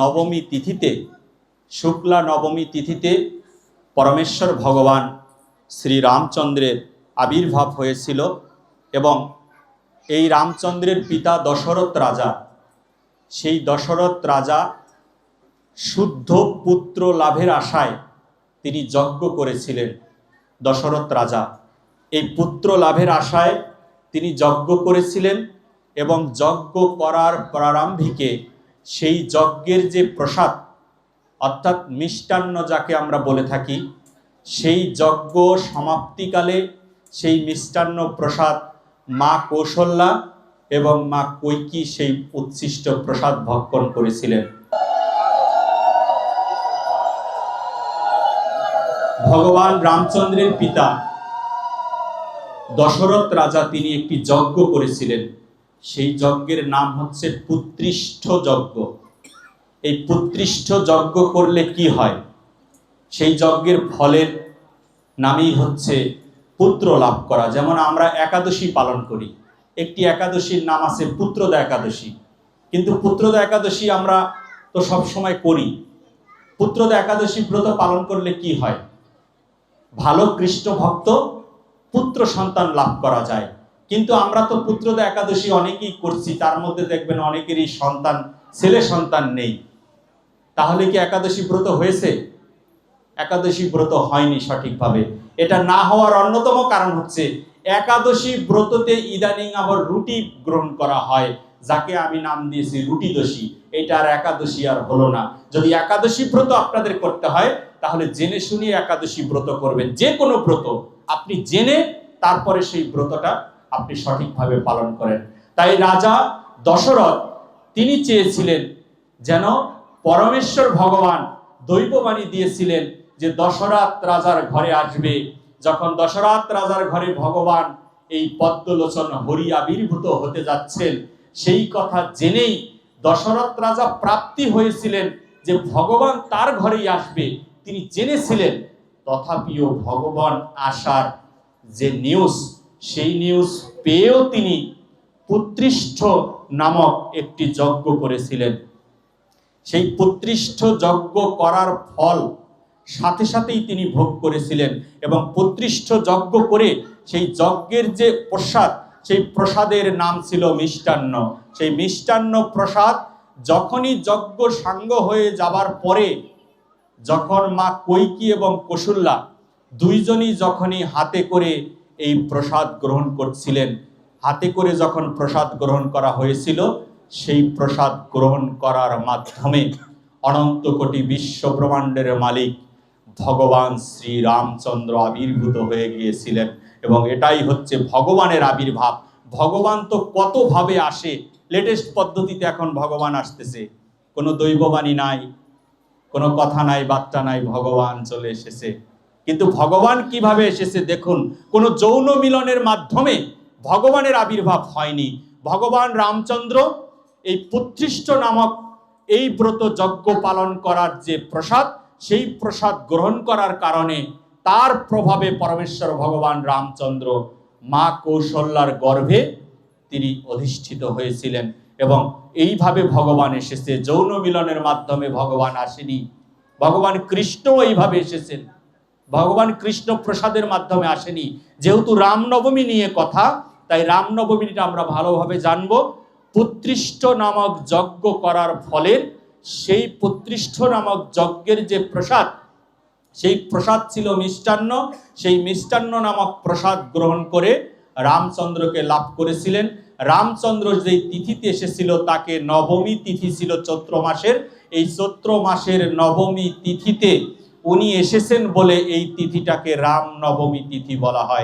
নবমী তিথিতে, শুক্লা নবমী তিথিতে পরমেশ্বর ভগবান শ্রী রামচন্দ্রের আবির্ভাব হয়েছিল এবং এই রামচন্দ্রের পিতা দশরথ রাজা, সেই দশরথ রাজা শুদ্ধ পুত্র লাভের আশায় তিনি যজ্ঞ করেছিলেন দশরথ রাজা। এই পুত্র লাভের আশায় তিনি যজ্ঞ করেছিলেন এবং যজ্ঞ করার প্রারম্ভিকে সেই যজ্ঞের যে প্রসাদ, অর্থাৎ মিষ্টান্ন যাকে আমরা বলে থাকি, সেই যজ্ঞ সমাপ্তিকালে সেই মিষ্টান্ন প্রসাদ মা কৌশল্যা এবং মা কৈকি সেই উচ্ছিষ্ট প্রসাদ ভক্ষণ করেছিলেন। ভগবান রামচন্দ্রের পিতা দশরথ রাজা তিনি একটি যজ্ঞ করেছিলেন। সেই যজ্ঞের নাম হচ্ছে পুত্রিষ্ঠ যজ্ঞ। এই পুত্রিষ্ঠ যজ্ঞ করলে কি হয়? সেই যজ্ঞের ফলের নামই হচ্ছে পুত্র লাভ করা। যেমন আমরা একাদশী পালন করি। একটি একাদশীর নাম আছে পুত্রদা একাদশী। কিন্তু পুত্রদা একাদশী আমরা তো সব সময় করি। পুত্রদা একাদশী ব্রত পালন করলে কি হয়? ভালো কৃষ্ণ ভক্ত পুত্র সন্তান লাভ করা যায়। কিন্তু আমরা তো পুত্রদা একাদশী অনেকেই করছি, তার মধ্যে দেখবেন অনেকেরই সন্তান, ছেলে সন্তান নেই। তাহলে কি একাদশী ব্রত হয়েছে? একাদশী ব্রত হয়নি সঠিকভাবে। এটা না হওয়ার অন্যতম কারণ হচ্ছে, একাদশী ব্রততে ইদানিং আবার রুটি গ্রহণ করা হয়, যাকে আমি নাম দিয়েছি রুটি দোষী এটা আর একাদশী আর হলো না। যদি একাদশী ব্রত আপনাদের করতে হয়, তাহলে জেনে শুনে একাদশী ব্রত করবেন। যে কোনো ব্রত, আপনি জেনে তারপরে সেই ব্রতটা আপনি সঠিকভাবে পালন করেন। তাই রাজা দশরথ, তিনি চেয়েছিলেন যেন পরমেশ্বর ভগবান দৈববাণী দিয়েছিলেন যে দশরথ রাজার ঘরে আসবে। যখন দশরথ রাজার ঘরে ভগবান এই পদ্মলোচন হরি আবির্ভূত হতে যাচ্ছেন, সেই কথা জেনেই দশরথ রাজা প্রাপ্তি হয়েছিলেন যে ভগবান তার ঘরেই আসবে। তিনি জেনেছিলেন, তথাপিও ভগবান আসার যে নিউজ সেই নিউজ পেয়েও তিনি পুত্রিষ্ঠ নামক একটি যজ্ঞ করেছিলেন। সেই পুত্রিষ্ঠ যজ্ঞ করার ফল সাথে সাথেই তিনি ভোগ করেছিলেন এবং পুত্রিষ্ঠ যজ্ঞ করে সেই যজ্ঞের যে প্রসাদ, সেই প্রসাদের নাম ছিল মিষ্টান্ন। সেই মিষ্টান্ন প্রসাদ যখনই যজ্ঞ সাঙ্গ হয়ে যাবার পরে যখন মা কৈকি এবং কসুল্লা দুইজনই যখনই হাতে করে এই প্রসাদ গ্রহণ করছিলেন। হাতে করে যখন প্রসাদ গ্রহণ করা হয়েছিল, সেই প্রসাদ গ্রহণ করার মাধ্যমে অনন্ত কোটি বিশ্ব ব্রহ্মাণ্ডের মালিক ভগবান শ্রী রামচন্দ্র আবির্ভূত হয়ে গিয়েছিলেন এবং এটাই হচ্ছে ভগবানের আবির্ভাব। ভগবান তো কতভাবে আসে? লেটেস্ট পদ্ধতিতে এখন ভগবান আসতেছে। কোনো দৈববাণী নাই, কোনো কথা নাই, বার্তা নাই, ভগবান চলে এসেছে। কিন্তু ভগবান কীভাবে এসেছে দেখুন, কোনো যৌন মিলনের মাধ্যমে ভগবানের আবির্ভাব হয়নি। ভগবান রামচন্দ্র, এই পুত্রিষ্ট নামক এই ব্রত যজ্ঞ পালন করার যে প্রসাদ, সেই প্রসাদ গ্রহণ করার কারণে তার প্রভাবে পরমেশ্বর ভগবান রামচন্দ্র মা কৌশল্যার গর্ভে তিনি অধিষ্ঠিত হয়েছিলেন এবং এইভাবে ভগবান এসেছে। যৌন মিলনের মাধ্যমে ভগবান আসেনি। ভগবান কৃষ্ণ এইভাবে এসেছেন। ভগবান কৃষ্ণ প্রসাদের মাধ্যমে আসেনি। যেহেতু রামনবমী নিয়ে কথা, তাই রামনবমীটা আমরা ভালোভাবে জানব। পুত্রিষ্ঠ নামক যজ্ঞ করার ফলের সেই পুত্রিষ্ঠ নামক যজ্ঞের যে প্রসাদ, সেই প্রসাদ ছিল মিষ্টান্ন। সেই মিষ্টান্ন নামক প্রসাদ গ্রহণ করে রামচন্দ্রকে লাভ করেছিলেন। রামচন্দ্র যেই তিথিতে এসেছিল, তাকে নবমী তিথি ছিল চৈত্র মাসের। এই চৈত্র মাসের নবমী তিথিতে উনি এসেছেন বলে এই তিথিটাকে রামনবমী তিথি বলা হয়।